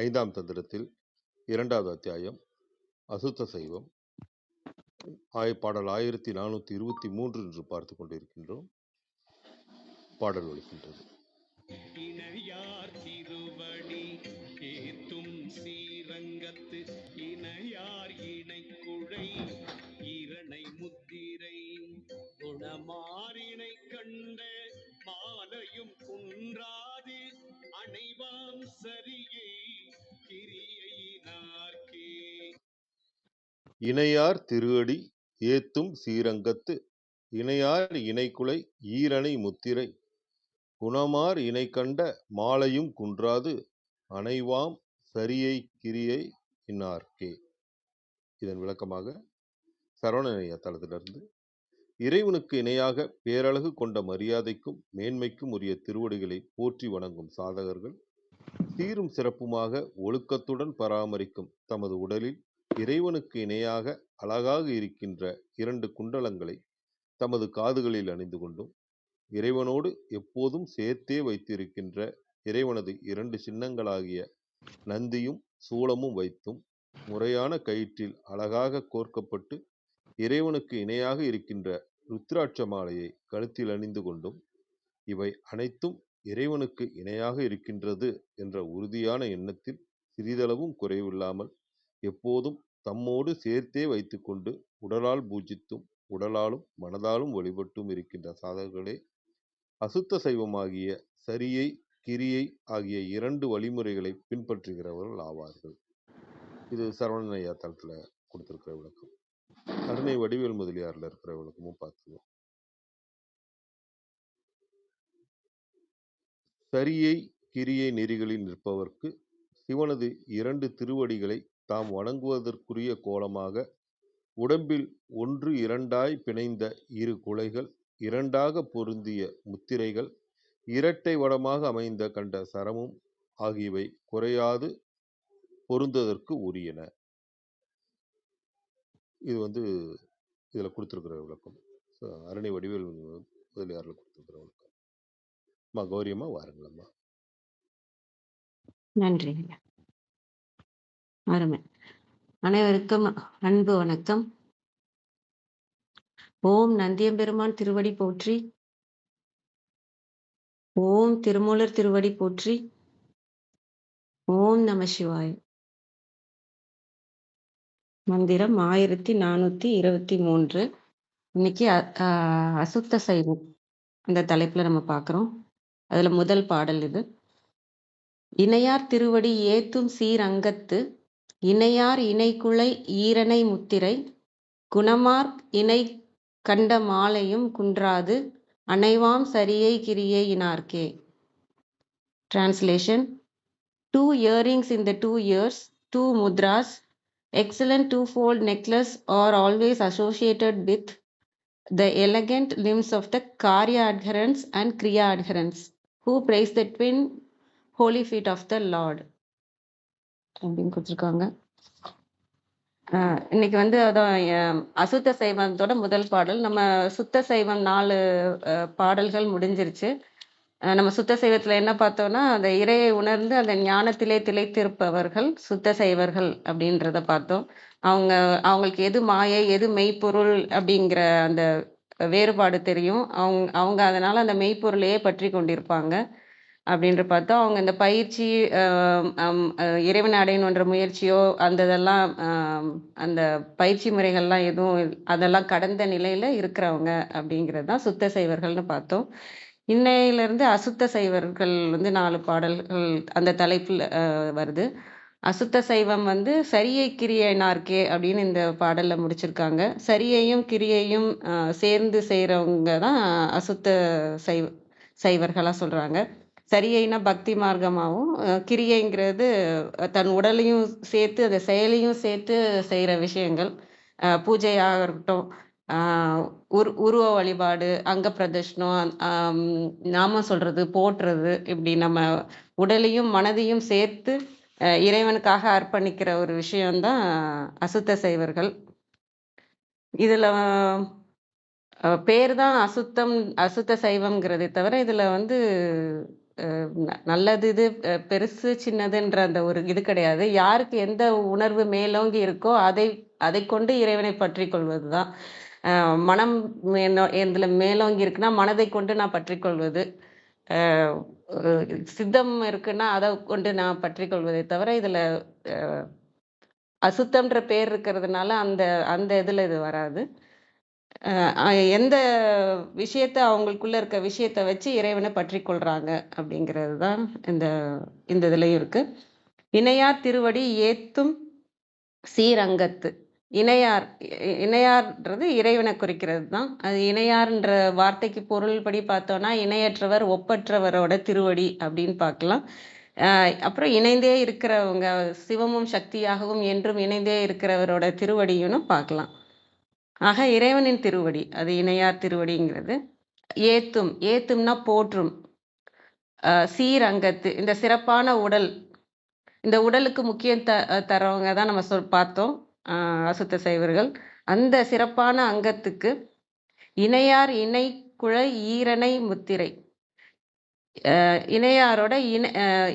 ஐந்தாம் தந்திரத்தில் இரண்டாவது அத்தியாயம் அசுத்த சைவம். ஆய் பாடல் ஆயிரத்தி நானூற்றி இருபத்தி மூன்று என்று பார்த்து கொண்டிருக்கின்றோம். பாடல் ஒழிக்கின்றது இணையார் திருவடி ஏத்தும் ஸ்ரீரங்கத்து இணையார் இணைக்குழை இரணை முத்திரை குணமாறினை கண்ட மாலையும் குன்றாது அணைவாம் சரியை இணையார் திருஅடி ஏத்தும் சீரங்கத்து இணையார் இணைக்குலை ஈரணை முத்திரை குணமார் இணை கண்ட மாலையும் குன்றாது அணைவாம் சரியை கிரியை இன்னார்க்கே. இதன் விளக்கமாக சரவணனைய தளத்திலிருந்து இறைவனுக்கு இணையாக பேரழகு கொண்ட மரியாதைக்கும் மேன்மைக்கும் உரிய திருவடிகளை போற்றி வணங்கும் சாதகர்கள் சீரும் சிறப்புமாக ஒழுக்கத்துடன் பராமரிக்கும் தமது உடலில் இறைவனுக்கு இணையாக அழகாக இருக்கின்ற இரண்டு குண்டலங்களை தமது காதுகளில் அணிந்து கொண்டும் இறைவனோடு எப்போதும் சேர்த்தே வைத்திருக்கின்ற இறைவனது இரண்டு சின்னங்களாகிய நந்தியும் சூளமும் வைத்தும் முறையான கயிற்றில் அழகாக கோர்க்கப்பட்டு இறைவனுக்கு இணையாக இருக்கின்ற ருத்ராட்ச மாலையை கழுத்தில் அணிந்து கொண்டும் இவை அனைத்தும் இறைவனுக்கு இணையாக இருக்கின்றது என்ற உறுதியான எண்ணத்தில் சிறிதளவும் குறைவில்லாமல் எப்போதும் தம்மோடு சேர்த்தே வைத்துக்கொண்டு உடலால் பூஜித்தும் உடலாலும் மனதாலும் வழிபட்டும் இருக்கின்ற சாதகர்களே அசுத்த சைவமாகிய சரியை கிரியை ஆகிய இரண்டு வழிமுறைகளை பின்பற்றுகிறவர்கள் ஆவார்கள். இது சரவணன் ஐயா தளத்தில் கொடுத்துருக்கிற விளக்கம். கருணை வடிவேல் முதலியாரில் இருக்கிற விளக்கமும் பார்த்துருவோம் சரியை கிரியை நெறிகளில் நிற்பவர்க்கு சிவனது இரண்டு திருவடிகளை தாம் வணங்குவதற்குரிய கோலமாக உடம்பில் ஒன்று இரண்டாய் பிணைந்த இரு குலைகள் இரண்டாக பொருந்திய முத்திரைகள் இரட்டை வடமாக அமைந்த கண்ட சரமும் ஆகியவை குறையாது பொருந்ததற்கு உரியன. இது வந்து இதில் கொடுத்துருக்குற விளக்கம். அரணி அரணை வடிவேல் முதலியாரில் கொடுத்திருக்கிற விளக்கம். அம்மா கௌரியம்மா வாருங்களம்மா. நன்றி அருமை. அனைவருக்கும் அன்பு வணக்கம். ஓம் நந்தியம்பெருமான் திருவடி போற்றி. ஓம் திருமூலர் திருவடி போற்றி. ஓம் நம சிவாய. மந்திரம் ஆயிரத்தி நானூத்தி இருபத்தி மூன்று. இன்னைக்கு அ- ஆஹ் அசுத்த சைவம். அந்த தலைப்புல நம்ம பார்க்கிறோம். அதில் முதல் பாடல் இது இணையார் திருவடி ஏத்தும் சீரங்கத்து இணையார் இணைக்குலை ஈரணை முத்திரை குணமார் இணை கண்ட மாலையும் குன்றாது அனைவாம் சரியை கிரியை இனார்க்கே translation two earrings in the two ears two mudras excellent two fold necklace are always associated with the elegant limbs of the karya adherence and kriya adherence who praise the twin holy feet of the lord அப்படின்னு கொடுத்துருக்காங்க. இன்னைக்கு வந்து அதான் அசுத்த சைவத்தோட முதல் பாடல். நம்ம சுத்த சைவம் நாலு பாடல்கள் முடிஞ்சிருச்சு. நம்ம சுத்த சைவத்துல என்ன பார்த்தோம்னா அந்த இறையை உணர்ந்து அந்த ஞானத்திலே திளைத்திருப்பவர்கள் சுத்த சைவர்கள் அப்படின்றத பார்த்தோம். அவங்க அவங்களுக்கு எது மாயை எது மெய்ப்பொருள் அப்படிங்கிற அந்த வேறுபாடு தெரியும். அவங்க அவங்க அதனால் அந்த மெய்ப்பொருளையே பற்றி கொண்டிருப்பாங்க. அப்படின்ற பார்த்தோம் அவங்க இந்த பயிற்சி இறைவன் அடையணுன்ற முயற்சியோ அந்த இதெல்லாம் அந்த பயிற்சி முறைகள்லாம் எதுவும் அதெல்லாம் கடந்த நிலையில் இருக்கிறவங்க அப்படிங்கிறது தான் சுத்த சைவர்கள்னு பார்த்தோம். இன்னையிலிருந்து அசுத்த சைவர்கள் வந்து நாலு பாடல்கள் அந்த தலைப்பில் வருது. அசுத்த சைவம் வந்து சரியை கிரியைனார்க்கே அப்படின்னு இந்த பாடலில் முடிச்சிருக்காங்க. சரியையும் கிரியையும் சேர்ந்து செய்கிறவங்க தான் அசுத்த சைவ சைவர்களாக சொல்கிறாங்க சரியைனா பக்தி மார்க்கமாகவும் கிரியைங்கிறது தன் உடலையும் சேர்த்து அந்த செயலையும் சேர்த்து செய்கிற விஷயங்கள். பூஜையாக இருக்கட்டும் உரு உருவ வழிபாடு அங்க பிரதர்ஷனம் நாம சொல்றது போட்டுறது இப்படி நம்ம உடலையும் மனதையும் சேர்த்து இறைவனுக்காக அர்ப்பணிக்கிற ஒரு விஷயம்தான் அசுத்த சைவர்கள். இதில் பேர் தான் அசுத்தம் அசுத்த சைவம்ங்கிறதே தவிர இதில் வந்து நல்லது இது பெருசு சின்னதுன்ற அந்த ஒரு இது கிடையாது. யாருக்கு எந்த உணர்வு மேலோங்கி இருக்கோ அதை அதை கொண்டு இறைவனை பற்றி கொள்வதுதான். தான் மனம் மேலோ- மேலோங்கி இருக்குன்னா மனதை கொண்டு நான் பற்றி கொள்வது. சித்தம் இருக்குன்னா அதை கொண்டு நான் பற்றிக்கொள்வதை தவிர இதில் அசுத்தம்ன்ற பேர் இருக்கிறதுனால அந்த அந்த இதில் இது வராது. எந்த விஷயத்த அவங்களுக்குள்ள இருக்க விஷயத்த வச்சு இறைவனை பற்றி கொள்றாங்க அப்படிங்கிறது தான் இந்த இந்த இதுலையும் இருக்கு. இணையார் திருவடி ஏத்தும் சீரங்கத்து. இணையார் இணையார்ன்றது இறைவனை குறிக்கிறது தான். அது இணையார்ன்ற வார்த்தைக்கு பொருள்படி பார்த்தோன்னா இணையற்றவர் ஒப்பற்றவரோட திருவடி அப்படின்னு பார்க்கலாம். அப்புறம் இணைந்தே இருக்கிறவங்க சிவமும் சக்தியாகவும் என்றும் இணைந்தே இருக்கிறவரோட திருவடியும் பார்க்கலாம். ஆக இறைவனின் திருவடி அது இணையார் திருவடிங்கிறது. ஏத்தும் ஏத்தும்னா போற்றும். சீரங்கத்து இந்த சிறப்பான உடல் இந்த உடலுக்கு முக்கியம் த தரவங்க தான் நம்ம சொல் பார்த்தோம். அசுத்த சைவர்கள். அந்த சிறப்பான அங்கத்துக்கு இணையார் இணை குழை ஈரணை முத்திரை. இணையாரோட இணை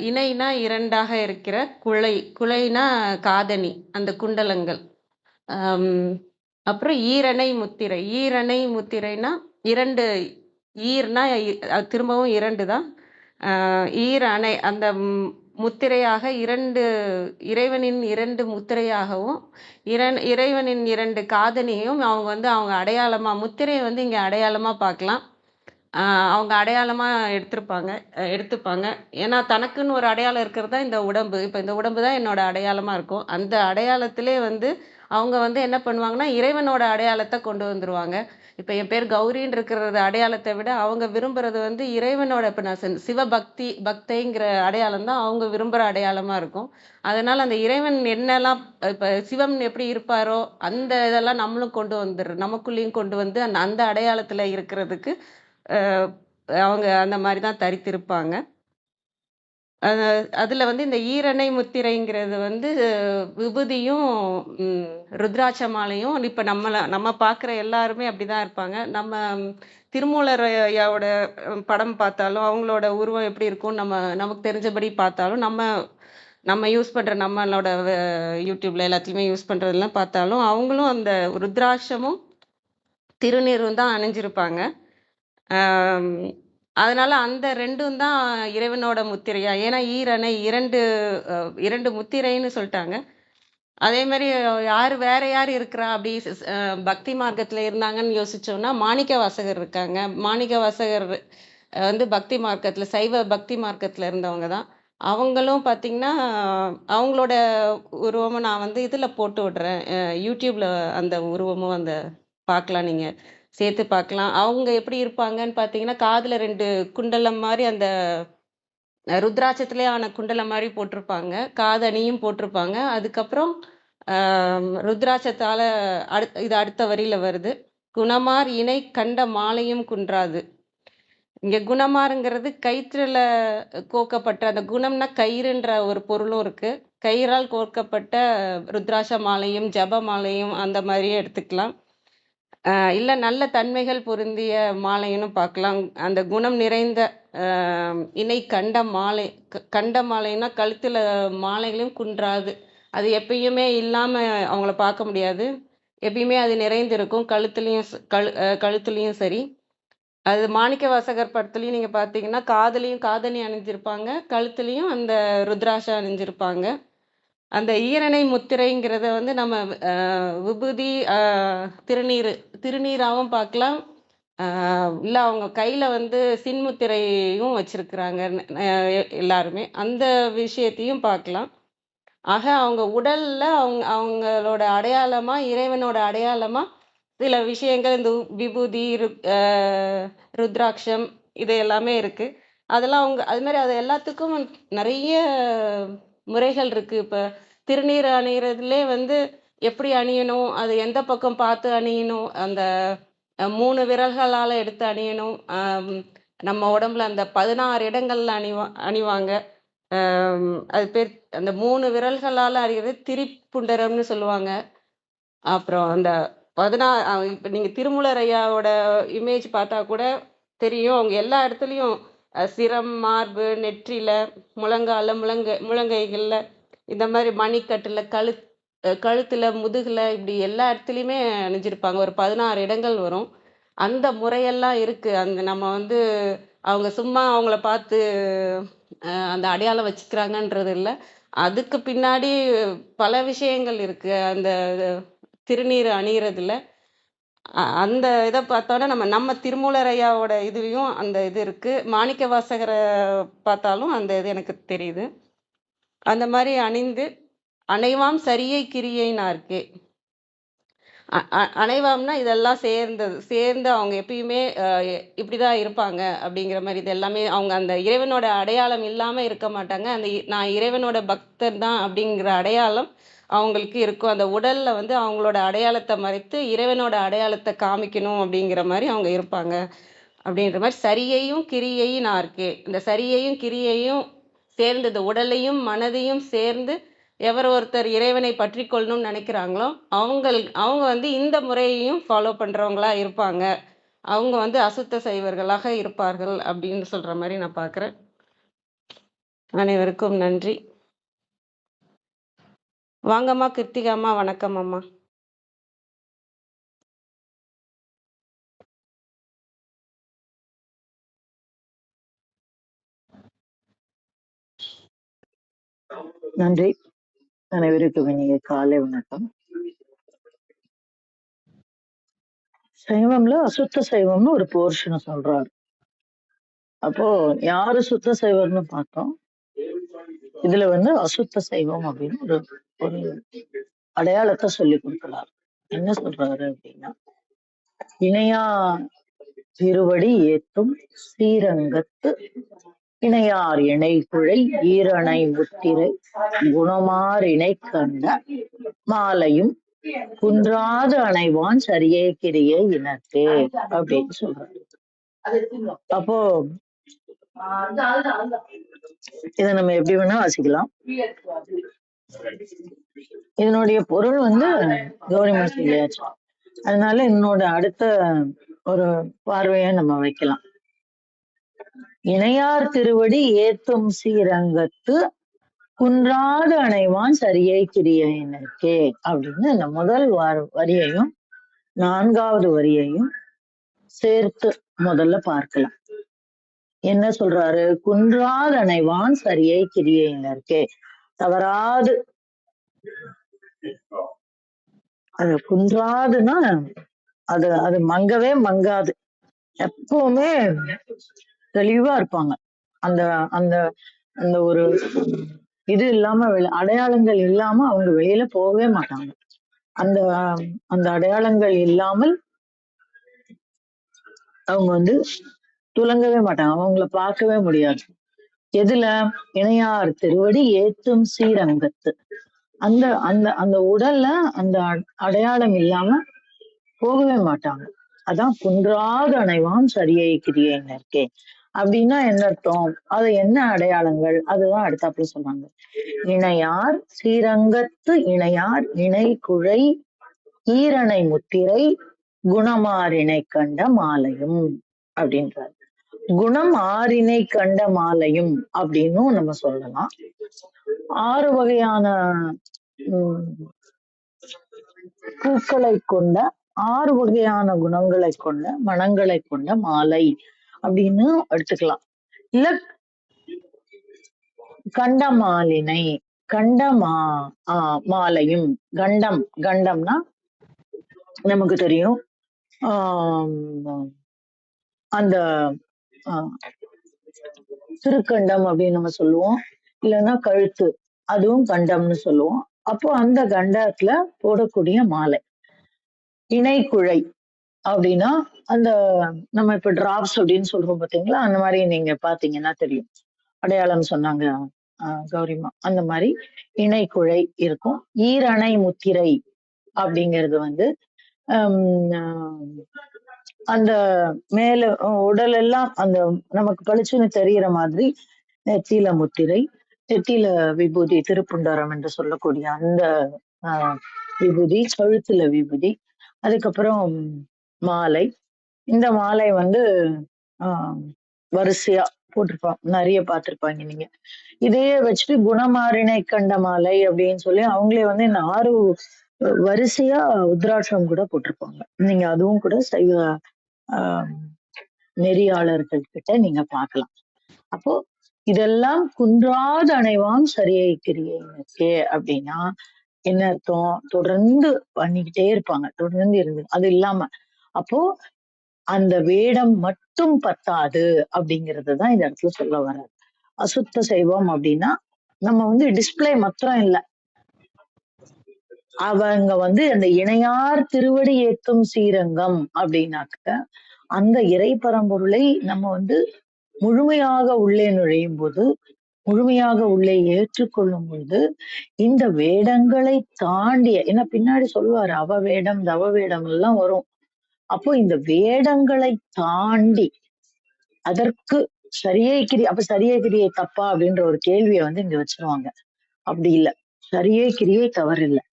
இணைனா இரண்டாக இருக்கிற குழை குழைனா காதணி அந்த குண்டலங்கள். அப்புறம் ஈரணை முத்திரை. ஈரணை முத்திரைனா இரண்டு ஈர்னா திரும்பவும் இரண்டு தான். ஆஹ் ஈர் அணை அந்த முத்திரையாக இரண்டு இறைவனின் இரண்டு முத்திரையாகவும் இரண் இறைவனின் இரண்டு காதணியையும் அவங்க வந்து அவங்க அடையாளமாக முத்திரையை வந்து இங்கே அடையாளமாக பார்க்கலாம். அவங்க அடையாளமாக எடுத்திருப்பாங்க எடுத்துப்பாங்க. ஏன்னா தனக்குன்னு ஒரு அடையாளம் இருக்கிறது தான் இந்த உடம்பு. இப்போ இந்த உடம்பு தான் என்னோட அடையாளமாக இருக்கும். அந்த அடையாளத்திலே வந்து அவங்க வந்து என்ன பண்ணுவாங்கன்னா இறைவனோட அடையாளத்தை கொண்டு வந்துடுவாங்க இப்போ என் பேர் கௌரின்னு இருக்கிறது அடையாளத்தை விட அவங்க விரும்புறது வந்து இறைவனோட இப்போ நான் சிவபக்தி பக்தைங்கிற அடையாளம் தான் அவங்க விரும்புகிற அடையாளமாக இருக்கும். அதனால் அந்த இறைவன் என்னெல்லாம் இப்போ சிவம் எப்படி இருப்பாரோ அந்த இதெல்லாம் நம்மளும் கொண்டு வந்துடுறோம் நமக்குள்ளேயும் கொண்டு வந்து அந்த அந்த அடையாளத்தில் இருக்கிறதுக்கு அவங்க அந்த மாதிரி தான் தரித்திருப்பாங்க. அதில் வந்து இந்த ஈரணை முத்திரைங்கிறது வந்து விபூதியும் ருத்ராட்ச மாலையும் இப்போ நம்மளை நம்ம பார்க்குற எல்லாருமே அப்படிதான் இருப்பாங்க. நம்ம திருமூலரையாவோட படம் பார்த்தாலும் அவங்களோட உருவம் எப்படி இருக்கும் நம்ம நமக்கு தெரிஞ்சபடி பார்த்தாலும் நம்ம நம்ம யூஸ் பண்ணுற நம்மளோட யூடியூப்ல எல்லாத்துலயுமே யூஸ் பண்ணுறதுலாம் பார்த்தாலும் அவங்களும் அந்த ருத்ராட்சமும் திருநீரும் தான் அணிஞ்சிருப்பாங்க. அதனால் அந்த ரெண்டும் தான் இறைவனோட முத்திரையா? ஏன்னா ஈரணை இரண்டு இரண்டு முத்திரைன்னு சொல்லிட்டாங்க. அதே மாதிரி யார் வேற யார் இருக்கிறா அப்படி பக்தி மார்க்கத்தில் இருந்தாங்கன்னு யோசிச்சோம்னா மாணிக்க வாசகர் இருக்காங்க. மாணிக்க வாசகர் வந்து பக்தி மார்க்கத்தில் சைவ பக்தி மார்க்கத்தில் இருந்தவங்க தான். அவங்களும் பார்த்தீங்கன்னா அவங்களோட உருவமும் நான் வந்து இதில் போட்டு விடுறேன். யூடியூப்பில் அந்த உருவமும் அந்த பார்க்கலாம் நீங்கள் சேர்த்து பார்க்கலாம். அவங்க எப்படி இருப்பாங்கன்னு பார்த்தீங்கன்னா காதில் ரெண்டு குண்டலம் மாதிரி அந்த ருத்ராட்சத்துலேயே ஆன குண்டலம் மாதிரி போட்டிருப்பாங்க. காதணியும் போட்டிருப்பாங்க. அதுக்கப்புறம் ருத்ராட்சத்தால் அடு இது அடுத்த வரியில் வருது. குணமார் இணை கண்ட மாலையும் குன்றாது. இங்கே குணமாருங்கிறது கயிற்றில் கோக்கப்பட்ட அந்த குணம்னா கயிறுன்ற ஒரு பொருளும் இருக்குது கயிறால் கோர்க்கப்பட்ட ருத்ராட்ச மாலையும் ஜப மாலையும் அந்த மாதிரியே எடுத்துக்கலாம். இல்லை நல்ல தன்மைகள் பொருந்திய மாலைன்னு பார்க்கலாம். அந்த குணம் நிறைந்த இணை கண்ட மாலை க- கண்ட மாலைன்னா கழுத்தில் மாலைகளும் குன்றாது. அது எப்பயுமே இல்லாமல் அவங்கள பார்க்க முடியாது. எப்பயுமே அது நிறைந்திருக்கும். கழுத்துலேயும் கழு கழுத்துலேயும் சரி. அது மாணிக்க வாசகர் படத்துலையும் நீங்கள் பார்த்தீங்கன்னா காதலையும் காதணி அணிஞ்சிருப்பாங்க. கழுத்துலேயும் அந்த ருத்ராஷா அணிஞ்சிருப்பாங்க. அந்த ஈரணை முத்திரைங்கிறத வந்து நம்ம விபூதி திருநீர் திருநீராகவும் பார்க்கலாம். இல்லை அவங்க கையில் வந்து சின்முத்திரையும் வச்சிருக்கிறாங்க எல்லாருமே. அந்த விஷயத்தையும் பார்க்கலாம். ஆக அவங்க உடலில் அவங்க அவங்களோட அடையாளமாக இறைவனோட அடையாளமாக சில விஷயங்கள் இந்த விபூதி ரு- ருத்ராட்சம் இது எல்லாமே இருக்குது அதெல்லாம் அவங்க அது மாதிரி அது எல்லாத்துக்கும் நிறைய முறைகள் இருக்கு. இப்ப திருநீர் அணிகிறதுலே வந்து எப்படி அணியணும் அது எந்த பக்கம் பார்த்து அணியணும் அந்த மூணு விரல்களால எடுத்து அணியணும் நம்ம உடம்புல அந்த பதினாறு இடங்கள்ல அணிவா அணிவாங்க. அது பேர் அந்த மூணு விரல்களால அறிகிறது திரிப்புண்டரம்னு சொல்லுவாங்க. அப்புறம் அந்த பதினாறு இப்போ நீங்கள் திருமூலர் ஐயாவோட இமேஜ் பார்த்தா கூட தெரியும். அவங்க எல்லா இடத்துலையும் சிரம் மார்பு நெற்றியில் முழங்கால முழங்கை முழங்கைகளில் இந்த மாதிரி மணிக்கட்டில் கழு கழுத்தில் முதுகில் இப்படி எல்லா இடத்துலையுமே அணிஞ்சிருப்பாங்க. ஒரு பதினாறு இடங்கள் வரும். அந்த முறையெல்லாம் இருக்குது அந்த நம்ம வந்து அவங்க சும்மா அவங்கள பார்த்து அந்த அடையாளம் வச்சுக்கிறாங்கன்றது இல்லை. அதுக்கு பின்னாடி பல விஷயங்கள் இருக்குது அந்த திருநீர் அணிகிறதுல அந்த இதை பார்த்தோன்னா நம்ம நம்ம திருமூலரையாவோட இதுலேயும் அந்த இது இருக்குது மாணிக்க வாசகரை பார்த்தாலும் அந்த இது எனக்கு தெரியுது. அந்த மாதிரி அணிந்து அணைவாம் சரியை கிரியைனார்க்கே அ- அ- இதெல்லாம் சேர்ந்தது சேர்ந்து அவங்க எப்பயுமே இப்படி தான் இருப்பாங்க அப்படிங்கிற மாதிரி இது எல்லாமே அவங்க அந்த இறைவனோட அடையாளம் இல்லாமல் இருக்க மாட்டாங்க. அந்த இ- நான் இறைவனோட பக்தர் தான் அப்படிங்கிற அடையாளம் அவங்களுக்கு இருக்கும். அந்த உடலில் வந்து அவங்களோட அடையாளத்தை மறைத்து இறைவனோட அடையாளத்தை காமிக்கணும் அப்படிங்கிற மாதிரி அவங்க இருப்பாங்க. அப்படின்ற மாதிரி சரியையும் கிரியையும் நான் இருக்கேன் இந்த சரியையும் கிரியையும் சேர்ந்து இந்த உடலையும் மனதையும் சேர்ந்து எவர் ஒருத்தர் இறைவனை பற்றி கொள்ளணும்னு நினைக்கிறாங்களோ அவங்கள் அவங்க வந்து இந்த முறையையும் ஃபாலோ பண்ணுறவங்களா இருப்பாங்க. அவங்க வந்து அசுத்த சைவர்களாக இருப்பார்கள் அப்படின்னு சொல்கிற மாதிரி நான் பார்க்குறேன் அனைவருக்கும் நன்றி. வாங்கம்மா கிருத்திகாம்மா வணக்கம் அம்மா நன்றி. அனைவருக்கும் இனிய காலை வணக்கம். சைவம்ல அசுத்த சைவம்னு ஒரு போர்ஷனை சொல்றாரு. அப்போ யாரு சுத்த சைவம்னு பார்த்தோம்? இதுல வந்து அசுத்த சைவம் அப்படின்னு ஒரு ஒரு அடையாளத்தை சொல்லி கொடுக்கிறார். என்ன சொல்றாரு அப்படின்னா இணையா திருவடி ஏத்தும் ஸ்ரீரங்கத்து இணையார் இணை குழை ஈரணை முத்திரை குணமார் இணை கண்ட மாலையும் குன்றாது அணைவான் சரியே கிரியை இனத்தே அப்படின்னு சொல்றாரு. அப்போ இதை நம்ம எப்படி வேணா வாசிக்கலாம். இதனுடைய பொருள் வந்து கௌரிமன் சொல்லியாச்சு அதனால என்னோட அடுத்த ஒரு பார்வையை நம்ம வைக்கலாம். இணையார் திருவடி ஏத்தும் ஸ்ரீரங்கத்து குன்றாது அணைவான் சரியை கிரியையினருக்கே அப்படின்னு இந்த முதல் வார் வரியையும் நான்காவது வரியையும் சேர்த்து முதல்ல பார்க்கலாம். என்ன சொல்றாரு? குன்றாதனைவான் சரியை கிரியையினருக்கே. தவறாது. அது குன்றாதுன்னா அது அது மங்கவே மங்காது. எப்பவுமே தெளிவா இருப்பாங்க. அந்த அந்த அந்த ஒரு இது இல்லாம அடையாளங்கள் இல்லாம அவங்க வெளியில போகவே மாட்டாங்க. அந்த அந்த அடையாளங்கள் இல்லாமல் அவங்க வந்து துலங்கவே மாட்டாங்க அவங்கள பார்க்கவே முடியாது. எதுல? இணையார் திருவடி ஏத்தும் ஸ்ரீரங்கத்து அந்த அந்த அந்த உடல்ல அந்த அடையாளம் இல்லாம போகவே மாட்டாங்க அதான் குன்றாத அணைவான் சரியை கிரியைன்னு இருக்கே அப்படின்னா என்ன அர்த்தம்? அது என்ன அடையாளங்கள்? அதுதான் அடுத்தாப்புல சொன்னாங்க. இணையார் ஸ்ரீரங்கத்து இணையார் இணை குழை ஈரணை முத்திரை குணமாரினை கண்ட மாலையும் அப்படின்றாரு. குணம் ஆறினை கண்ட மாலையும் அப்படின்னும் நம்ம சொல்லலாம். ஆறு வகையான பூக்களை கொண்ட ஆறு வகையான குணங்களை கொண்ட மனங்களை கொண்ட மாலை அப்படின்னு எடுத்துக்கலாம். இல்ல கண்ட மாலினை கண்ட ஆஹ் மாலையும் கண்டம் கண்டம்னா நமக்கு தெரியும். ஆஹ் அந்த திருக்கண்டம் அப்படின்னு நம்ம சொல்லுவோம். இல்லைன்னா கழுத்து அதுவும் கண்டம்னு சொல்லுவோம். அப்போ அந்த கண்டத்துல போடக்கூடிய மாலை. இணைக்குழை அப்படின்னா அந்த நம்ம இப்ப டிராப்ஸ் அப்படின்னு சொல்றோம் பாத்தீங்களா? அந்த மாதிரி நீங்க பாத்தீங்கன்னா தெரியும். அடையாளம் சொன்னாங்க ஆஹ் கௌரிமா. அந்த மாதிரி இணைக்குழை இருக்கும். ஈரணை முத்திரை அப்படிங்கிறது வந்து ஹம், அந்த மேல உடல் எல்லாம் அந்த நமக்கு பளிச்சுன்னு தெரியிற மாதிரி நெத்தியில முத்திரை நெத்தியில விபூதி திருப்புண்டரம் என்று சொல்லக்கூடிய அந்த ஆஹ், விபூதி கழுத்துல விபூதி அதுக்கப்புறம் மாலை. இந்த மாலை வந்து ஆஹ், வரிசையா போட்டிருப்பாங்க. நிறைய பார்த்திருப்பாங்க நீங்க. இதையே வச்சுட்டு குணமாறினை கண்ட மாலை அப்படின்னு சொல்லி அவங்களே வந்து இந்த ஆறு வரிசையா உத்ராட்சம் கூட போட்டிருப்பாங்க. நீங்க அதுவும் கூட சைவ நெறியாளர்கள் கிட்ட நீங்க பார்க்கலாம். அப்போ இதெல்லாம் குன்றாத அணைவாம் சரியை அப்படின்னா என்ன அர்த்தம்? தொடர்ந்து பண்ணிக்கிட்டே இருப்பாங்க. தொடர்ந்து இருந்து அது இல்லாம. அப்போ அந்த வேடம் மட்டும் பத்தாது அப்படிங்கிறது தான் இந்த இடத்துல சொல்ல வர்றாரு. அசுத்த செய்வோம் அப்படின்னா நம்ம வந்து டிஸ்பிளே மாத்திரம் இல்ல. அவங்க வந்து அந்த இணையார் திருவடி ஏத்தும் ஸ்ரீரங்கம் அப்படின்னாக்க அந்த இறை பரம்பொருளை நம்ம வந்து முழுமையாக உள்ளே நுழையும் போது முழுமையாக உள்ளே ஏற்றுக்கொள்ளும் பொழுது இந்த வேடங்களை தாண்டிய ஏன்னா பின்னாடி சொல்லுவாரு அவ வேடம் தவ வேடம் எல்லாம் வரும். அப்போ இந்த வேடங்களை தாண்டி அதற்கு சரியே கிரி அப்ப சரியே கிரியை தப்பா அப்படின்ற ஒரு கேள்வியை வந்து இங்க வச்சிருவாங்க. அப்படி இல்லை. சரியே கிரியை தவறு இல்லை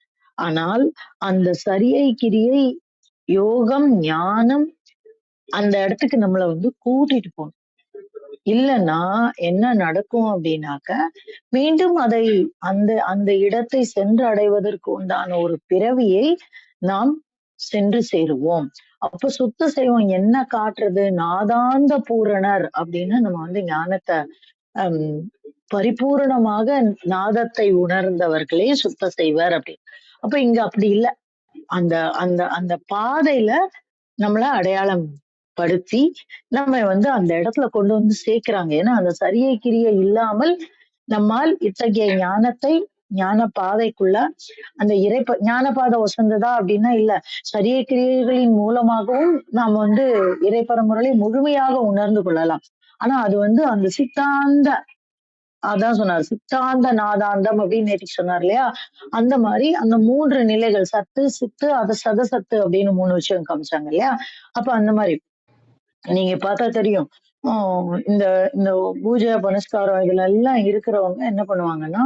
ஆனால் அந்த சரியை கிரியை யோகம் ஞானம் அந்த இடத்துக்கு நம்மளை வந்து கூட்டிட்டு போகணும். இல்லைன்னா என்ன நடக்கும் அப்படின்னாக்க மீண்டும் அதை அந்த அந்த இடத்தை சென்று அடைவதற்கு உண்டான ஒரு பிறவியை நாம் சென்று சேருவோம். அப்ப சுத்த செய்வோம் என்ன காட்டுறது? நாதாந்த பூரணர் அப்படின்னு நம்ம வந்து ஞானத்தை பரிபூரணமாக நாதத்தை உணர்ந்தவர்களே சுத்த செய்வர் அப்படின்னு. அப்ப இங்க அப்படி இல்லை. அந்த அந்த அந்த பாதையில நம்மள அடையாளம் படுத்தி நம்ம வந்து அந்த இடத்துல கொண்டு வந்து சேர்க்கிறாங்க. ஏன்னா அந்த சரிய கிரிய இல்லாமல் நம்மால் இத்தகைய ஞானத்தை ஞான பாதைக்குள்ள அந்த இறைப்ப ஞான பாதை ஒசந்ததா அப்படின்னா இல்ல. சரிய கிரியைகளின் மூலமாகவும் நாம் வந்து இறைப்பரமுறையை முழுமையாக உணர்ந்து கொள்ளலாம். ஆனா அது வந்து அந்த சித்தாந்த அதான் சொன்னார். சித்தாந்த நாதாந்தம் அப்படின்னு நேற்று சொன்னார் இல்லையா? அந்த மாதிரி அந்த மூன்று நிலைகள் சத்து சித்து அத சத்து அப்படின்னு மூணு விஷயம் காமிச்சாங்க இல்லையா? அப்ப அந்த மாதிரி. நீங்க பார்த்தா தெரியும். ஆஹ் இந்த இந்த பூஜை புனஸ்காரம் இதுல எல்லாம் இருக்கிறவங்க என்ன பண்ணுவாங்கன்னா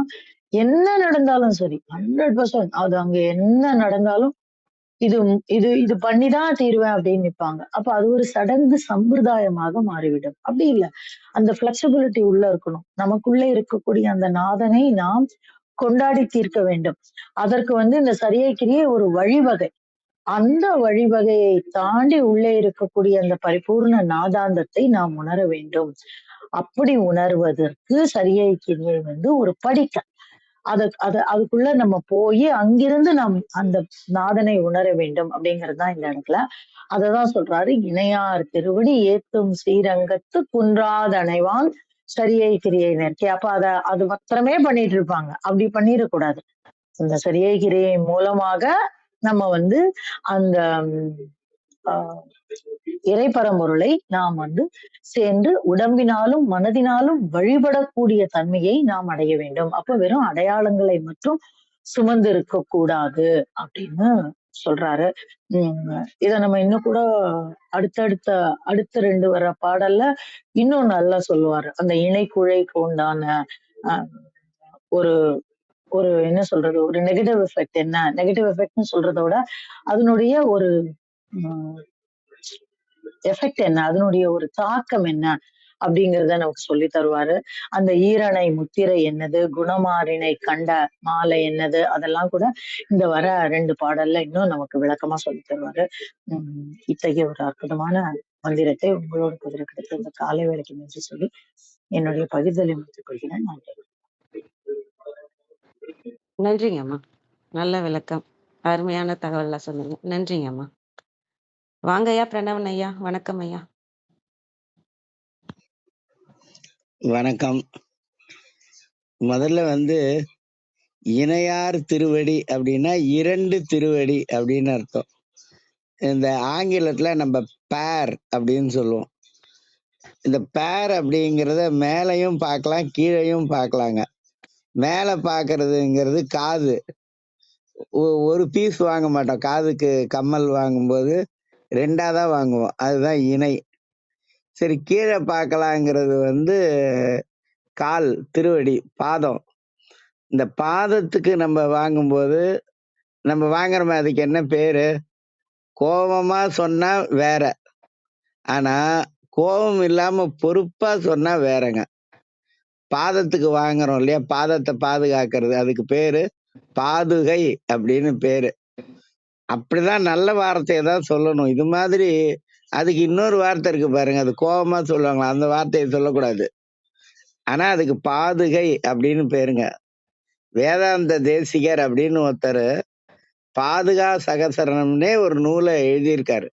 என்ன நடந்தாலும் சரி ஹண்ட்ரட் பர்சன்ட் அது அங்க என்ன நடந்தாலும் இது இது இது பண்ணிதான் தீருவேன் அப்படின்னு நிற்பாங்க அப்ப அது ஒரு சடங்கு சம்பிரதாயமாக மாறிவிடும். அப்படி இல்லை. அந்த பிளெக்சிபிலிட்டி உள்ள இருக்கணும். நமக்குள்ள இருக்கக்கூடிய அந்த நாதனை நாம் கொண்டாடி தீர்க்க வேண்டும். அதற்கு வந்து இந்த சரியை ஒரு வழிவகை. அந்த வழிவகையை தாண்டி உள்ளே இருக்கக்கூடிய அந்த பரிபூர்ண நாதாந்தத்தை நாம் உணர வேண்டும். அப்படி உணர்வதற்கு சரியை கிரியை வந்து ஒரு படிக்க அதை அது அதுக்குள்ள நம்ம போய் அங்கிருந்து நாம் அந்த நாதனை உணர வேண்டும் அப்படிங்கிறது தான் இந்த இடத்துல. அததான் சொல்றாரு இணையார் திருவடி ஏத்தும் ஸ்ரீரங்கத்து குன்றாதணைவான் சரியை கிரியை நேர்த்தி அப்ப அத அது மாத்திரமே பண்ணிட்டு இருப்பாங்க. அப்படி பண்ணிடக்கூடாது. அந்த சரியை கிரியை மூலமாக நம்ம வந்து அந்த இறைபரம்பொருளை நாம் வந்து சேர்ந்து உடம்பினாலும் மனதினாலும் வழிபடக்கூடிய தன்மையை நாம் அடைய வேண்டும். அப்ப வெறும் அடையாளங்களை மட்டும் சுமந்து இருக்க கூடாது அப்படின்னு சொல்றாரு. உம் இத நம்ம இன்னும் கூட அடுத்தடுத்த அடுத்த ரெண்டு வர பாடல்ல இன்னும் நல்லா சொல்லுவாரு. அந்த இணைக்குழைக்கு உண்டான ஆஹ், ஒரு ஒரு என்ன சொல்றது? ஒரு நெகட்டிவ் எஃபெக்ட் என்ன? நெகட்டிவ் எஃபெக்ட்னு சொல்றதோட விட அதனுடைய ஒரு எஃபெக்ட் என்ன? அதனுடைய ஒரு தாக்கம் என்ன? அப்படிங்கிறத நமக்கு சொல்லி தருவாரு. அந்த ஈரணை முத்திரை என்னது? குணமாறினை கண்ட மாலை என்னது? அதெல்லாம் கூட இந்த வர ரெண்டு பாடல்ல இன்னும் நமக்கு விளக்கமா சொல்லி தருவாரு. உம் இத்தகைய ஒரு அற்புதமான மந்திரத்தை உங்களோட குதிரை கிடைத்த இந்த காலை வேலைக்கு நன்றி சொல்லி என்னுடைய பகிர்தலை முடித்துக் கொள்கிறேன். நன்றி. நன்றிங்க அம்மா நல்ல விளக்கம். அருமையான தகவல்லாம் சொன்னீங்க. நன்றிங்கம்மா. வாங்க ஐயா பிரணவன் ஐயா வணக்கம் ஐயா. வணக்கம். முதல்ல வந்து இணையார் திருவடி அப்படின்னா இரண்டு திருவடி அப்படின்னு அர்த்தம். இந்த ஆங்கிலத்துல நம்ம பேர் அப்படின்னு சொல்லுவோம். இந்த பேர் அப்படிங்கிறத மேலையும் பார்க்கலாம் கீழையும் பார்க்கலாங்க. மேலே பார்க்கறதுங்கிறது காது. ஒ- ஒரு பீஸ் வாங்க மாட்டோம். காதுக்கு கம்மல் வாங்கும்போது ரெண்டாக தான் வாங்குவோம். அதுதான் இணை. சரி கீழே பார்க்கலாங்கிறது வந்து கால் திருவடி பாதம். இந்த பாதத்துக்கு நம்ம வாங்கும்போது நம்ம வாங்குறோமே அதுக்கு என்ன பேரு? கோபமா சொன்னா வேற. ஆனா கோபம் இல்லாம பொறுப்பா சொன்னா வேறங்க. பாதத்துக்கு வாங்குறோம் இல்லையா? பாதத்தை பாதுகாக்கிறது. அதுக்கு பேரு பாதுகை அப்படின்னு பேரு. அப்படிதான் நல்ல வார்த்தையை தான் சொல்லணும். இது மாதிரி அதுக்கு இன்னொரு வார்த்தை இருக்கு பாருங்க. அது கோபமா சொல்லுவாங்களா? அந்த வார்த்தையை சொல்லக்கூடாது. ஆனா அதுக்கு பாதுகை அப்படின்னு பேருங்க. வேதாந்த தேசிகர் அப்படின்னு ஒருத்தர் பாதுகா சகசரணம்னே ஒரு நூலை எழுதியிருக்காரு.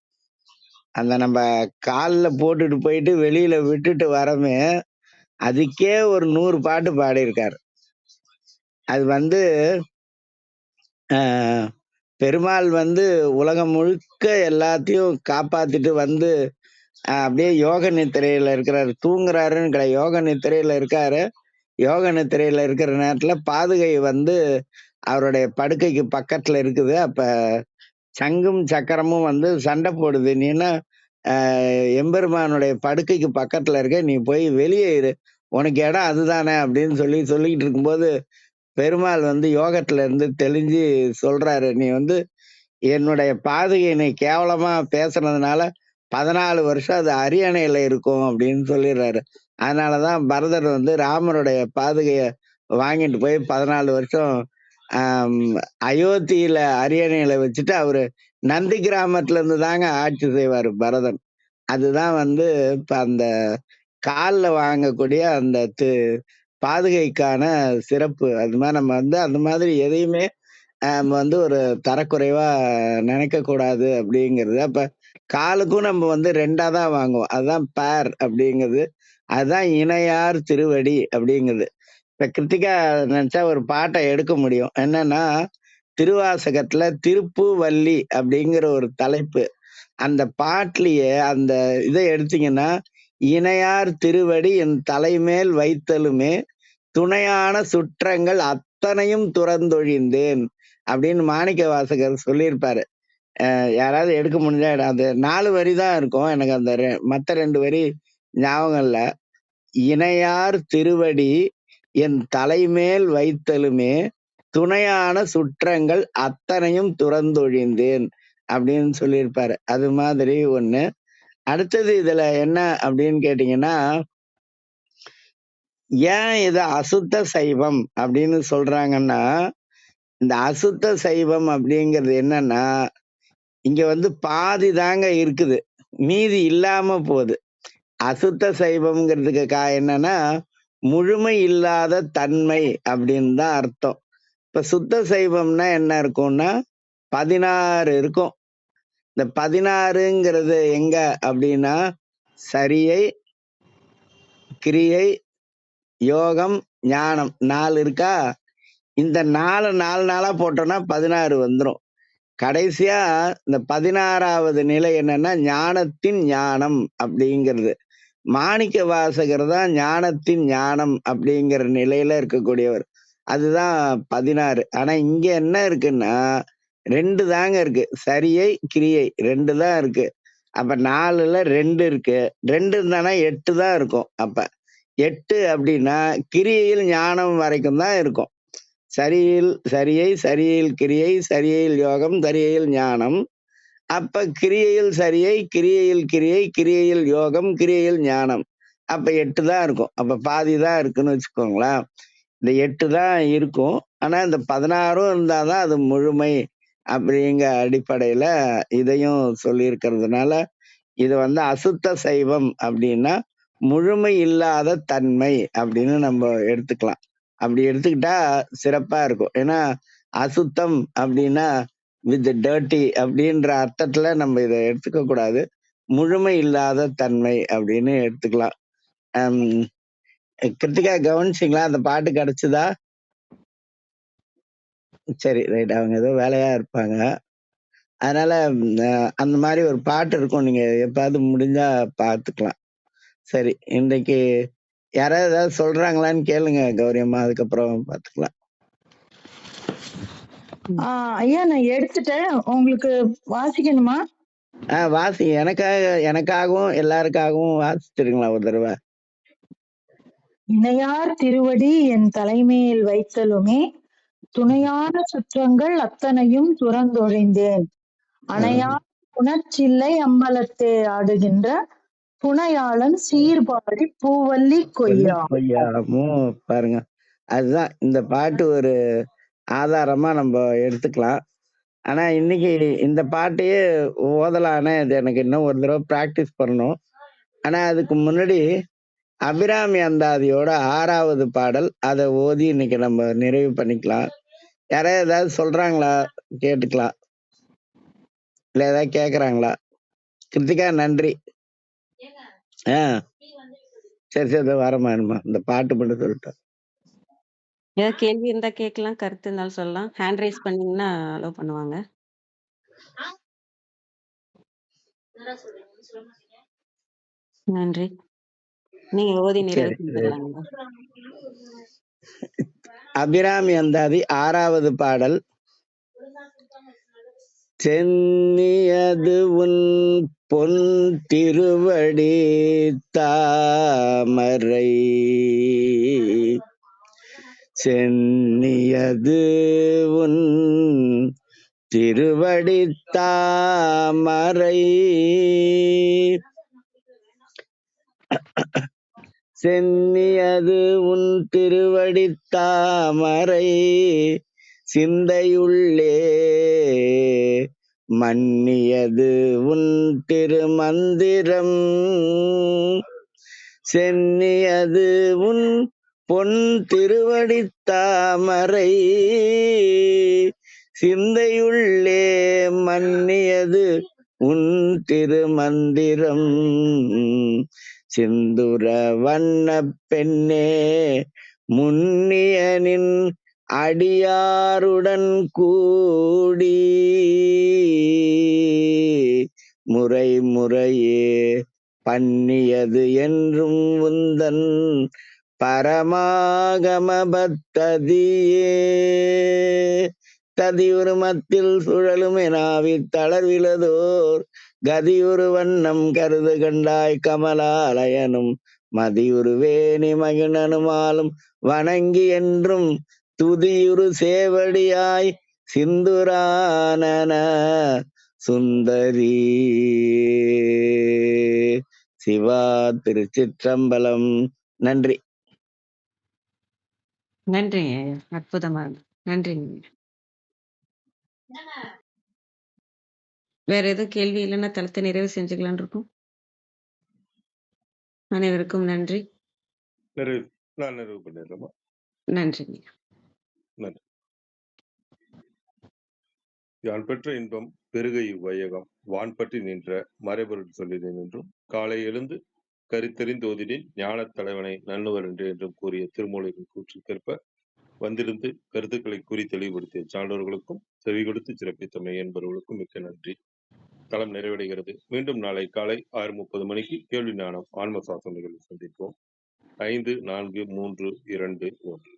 அந்த நம்ம காலில் போட்டுட்டு போயிட்டு வெளியில விட்டுட்டு வரமே அதுக்கே ஒரு நூறு பாட்டு பாடியிருக்காரு. அது வந்து ஆஹ், பெருமாள் வந்து உலகம் முழுக்க எல்லாத்தையும் காப்பாத்திட்டு வந்து அப்படியே யோக நித்திரையில இருக்கிறாரு. தூங்குறாருன்னு கிடையாது. யோக நித்திரையில இருக்காரு. யோக நித்திரையில இருக்கிற நேரத்துல பாதுகை வந்து அவருடைய படுக்கைக்கு பக்கத்துல இருக்குது. அப்ப சங்கும் சக்கரமும் வந்து சண்டை போடுது. நீன்னா எம்பெருமானுடைய படுக்கைக்கு பக்கத்துல இருக்க நீ போய் வெளியே இரு. உனக்கு இடம் அதுதானே அப்படின்னு சொல்லி சொல்லிக்கிட்டு இருக்கும்போது பெருமாள் வந்து யோகத்துல இருந்து தெளிஞ்சு சொல்றாரு நீ வந்து என்னுடைய பாதுகை நீ கேவலமா பேசுனதுனால பதினாலு வருஷம் அது அரியணையில இருக்கும் அப்படின்னு சொல்லிடுறாரு. அதனாலதான் பரதர் வந்து ராமருடைய பாதுகைய வாங்கிட்டு போய் பதினாலு வருஷம் அயோத்தியில அரியணையில வச்சுட்டு அவரு நந்தி கிராமத்துல இருந்து தாங்க ஆட்சி செய்வாரு பரதன். அதுதான் வந்து இப்ப அந்த காலில் வாங்கக்கூடிய அந்த தி- பாதுகைக்கான சிறப்பு. அது மாதிரி நம்ம வந்து அந்த மாதிரி எதையுமே நம்ம வந்து ஒரு தரக்குறைவா நினைக்க கூடாது அப்படிங்கிறது. அப்ப காலுக்கும் நம்ம வந்து ரெண்டா தான் வாங்குவோம். அதுதான் பேர் அப்படிங்கிறது. அதுதான் இணையார் திருவடி அப்படிங்கிறது. இப்ப கிருத்திகா நினைச்சா ஒரு பாட்டை எடுக்க முடியும். என்னன்னா திருவாசகத்துல திருப்பு வள்ளி அப்படிங்கிற ஒரு தலைப்பு. அந்த பாட்டிலேயே அந்த இதை எடுத்தீங்கன்னா இணையார் திருவடி என் தலைமேல் வைத்தலுமே துணையான சுற்றங்கள் அத்தனையும் துறந்தொழிந்தேன் அப்படின்னு மாணிக்க வாசகர் சொல்லியிருப்பாரு யாராவது எடுக்க முடிஞ்சா எடு. அது நாலு வரி தான் இருக்கும். எனக்கு அந்த ரெ- மத்த ரெண்டு வரி ஞாபகம் இல்ல. இணையார் திருவடி என் தலைமேல் வைத்தலுமே துணையான சுற்றங்கள் அத்தனையும் துறந்தொழிந்தேன் அப்படின்னு சொல்லியிருப்பாரு. அது மாதிரி ஒண்ணு. அடுத்தது இதுல என்ன அப்படின்னு கேட்டீங்கன்னா ஏன் இது அசுத்த சைவம் அப்படின்னு சொல்றாங்கன்னா இந்த அசுத்த சைவம் அப்படிங்கிறது என்னன்னா இங்க வந்து பாதி தாங்க இருக்குது. மீதி இல்லாம போகுது. அசுத்த சைவம்ங்கிறதுக்கு கா என்னன்னா முழுமை இல்லாத தன்மை அப்படின்னு தான் அர்த்தம். இப்ப சுத்த சைவம்னா என்ன இருக்கும்னா பதினாறு இருக்கும். இந்த பதினாறுங்கிறது எங்க அப்படின்னா சரியை கிரியை யோகம் ஞானம் நாலு இருக்கா? இந்த நாலு நாலு நாளா போட்டோம்னா பதினாறு வந்துரும். கடைசியா இந்த பதினாறாவது நிலை என்னன்னா ஞானத்தின் ஞானம் அப்படிங்கிறது. மாணிக்க வாசகர் தான் ஞானத்தின் ஞானம் அப்படிங்கிற நிலையில இருக்கக்கூடியவர். அதுதான் பதினாறு. ஆனா இங்க என்ன இருக்குன்னா ரெண்டு தாங்க இருக்கு. சரியை கிரியை ரெண்டு தான் இருக்கு. அப்ப நாலுல ரெண்டு இருக்கு. ரெண்டு இருந்தானா எட்டு தான் இருக்கும். அப்ப எட்டு அப்படின்னா கிரியையில் ஞானம் வரைக்கும் தான் இருக்கும். சரியில் சரியை சரியில் கிரியை சரியில் யோகம் சரியையில் ஞானம். அப்ப கிரியையில் சரியை கிரியையில் கிரியை கிரியையில் யோகம் கிரியையில் ஞானம். அப்ப எட்டு தான் இருக்கும். அப்ப பாதி தான் இருக்குன்னு வச்சுக்கோங்களேன். இந்த எட்டு தான் இருக்கும். ஆனா இந்த பதினாறும் இருந்தாதான் அது முழுமை அப்படிங்கிற அடிப்படையில இதையும் சொல்லியிருக்கிறதுனால இது வந்து அசுத்த சைவம் அப்படின்னா முழுமை இல்லாத தன்மை அப்படின்னு நம்ம எடுத்துக்கலாம். அப்படி எடுத்துக்கிட்டா சிறப்பா இருக்கும். ஏன்னா அசுத்தம் அப்படின்னா வித் டர்ட்டி அப்படின்ற அர்த்தத்துல நம்ம இதை எடுத்துக்க கூடாது. முழுமை இல்லாத தன்மை அப்படின்னு எடுத்துக்கலாம். கிருத்திகா கவனிச்சிங்களா? அந்த பாட்டு கிடைச்சதா? சரி ரைட். அவங்க ஏதோ வேலையா இருப்பாங்க. அதனால அந்த மாதிரி ஒரு பாட்டு இருக்கும். நீங்க எப்பாவது முடிஞ்சா பார்த்துக்கலாம். சரி இன்றைக்கு யாராவது ஏதாவது சொல்றாங்களான்னு கேளுங்க கௌரி அம்மா அதுக்கப்புறம் பார்த்துக்கலாம் ஆஹ் ஐயா நான் எடுத்துட்டேன். உங்களுக்கு வாசிக்கணுமா? ஆ வாசி. எனக்காக எனக்காகவும் எல்லாருக்காகவும் வாசிச்சிருங்களா ஒரு தடவை. இணையார் திருவடி என் தலைமையில் வைத்தலுமே துணையான சுற்றங்கள் அத்தனையும் துறந்தொழிந்தேன். ஆ, அணையா புணர்ச்சில்லை அம்பலத்தே ஆடுகின்ற புனையாளன் சீர்பாடி பூவல்லி கொய்யா. கொய்யாமோ பாருங்க. அதுதான் இந்த பாட்டு ஒரு ஆதாரமா நம்ம எடுத்துக்கலாம். ஆனா இன்னைக்கு இந்த பாட்டையே ஓதலான்னு இது எனக்கு இன்னும் ஒரு தடவை ப்ராக்டிஸ் பண்ணணும். ஆனா அதுக்கு முன்னாடி அபிராமி அந்தாதியோட ஆறாவது பாடல் அதை ஓதி இன்னைக்கு நம்ம நிறைவு பண்ணிக்கலாம். யாராவது ஏதாவது சொல்றாங்களா? கேட்டுக்கலாம். இல்ல ஏதாவது கேக்குறாங்களா? கிருத்திகா நன்றி. ஆ. சரி சரி வரேம்மா இருமா இந்த பாட்டு மட்டும் சொல்லிட்டேன் ஏதாவது கேள்வி இருந்தா கேட்கலாம் கருத்து இருந்தாலும் சொல்லலாம். ஹேண்ட் ரைஸ் பண்ணீங்கன்னா அலோவ் பண்ணுவாங்க. நன்றி. நீங்க ஓதி நிறைவு அபிராமி அந்தாதி ஆறாவது பாடல் சென்னியது உன் பொன் திருவடி தாமரை. சென்னியது உன் திருவடி தாமரை. சென்னியது உன் திருவடி தாமரை. சிந்தையுள்ளே மன்னியது உன் திருமந்திரம். சென்னியது உன் பொன் திருவடி தாமரை. சிந்தையுள்ளே மன்னியது உன் திருமந்திரம். சிந்துர வண்ண பெண்ணே முன்னியனின் அடியாருடன் கூடி முறை முறையே பண்ணியது என்றும் உந்தன் பரமாகமபத்ததியே. ததியுருமத்தில் சுழலும் எனாவி தளர்விலதோர் கதியுரு வண்ணம் கருது கண்டாய் கமலாலயனும் மதியுருவேணி மகிழனுமாலும் வணங்கி என்றும் துதியுரு சேவடியாய் சிந்துரானன சுந்தரி. சிவா திருச்சிற்றம்பலம். நன்றி. நன்றிங்க. அற்புதமா நன்றிங்க வேற எதுவும் கேள்வி இல்லைன்னா தளத்தை நிறைவு செஞ்சுக்கலாம்னு இருக்கும். அனைவருக்கும் நன்றி. நிறைவு நான் நிறைவு பண்ணிடுறேம்மா. நன்றிங்க நன்றி. யான் பெற்ற இன்பம் பெருக இவ்வையகம். வான்பற்றி நின்ற மறைபொருள் சொல்லினேன் என்றும் காலை எழுந்து கருத்தெறிந்து ஞானத் தலைவனை நன்னுவர் என்று என்றும் கூறிய திருமூலரின் கூற்றுக்கேற்ப வந்திருந்து கருத்துக்களை கூறி தெளிவுபடுத்திய சான்றோர்களுக்கும் செவி கொடுத்து சிறப்பித்தமை என்பவர்களுக்கும் மிக்க நன்றி. தளம் நிறைவடைகிறது. மீண்டும் நாளை காலை ஆறு முப்பது மணிக்கு கேள்வி ஞானம் ஆன்ம சாசனைகளை சந்திப்போம். ஐந்து நான்கு மூன்று இரண்டு ஒன்று.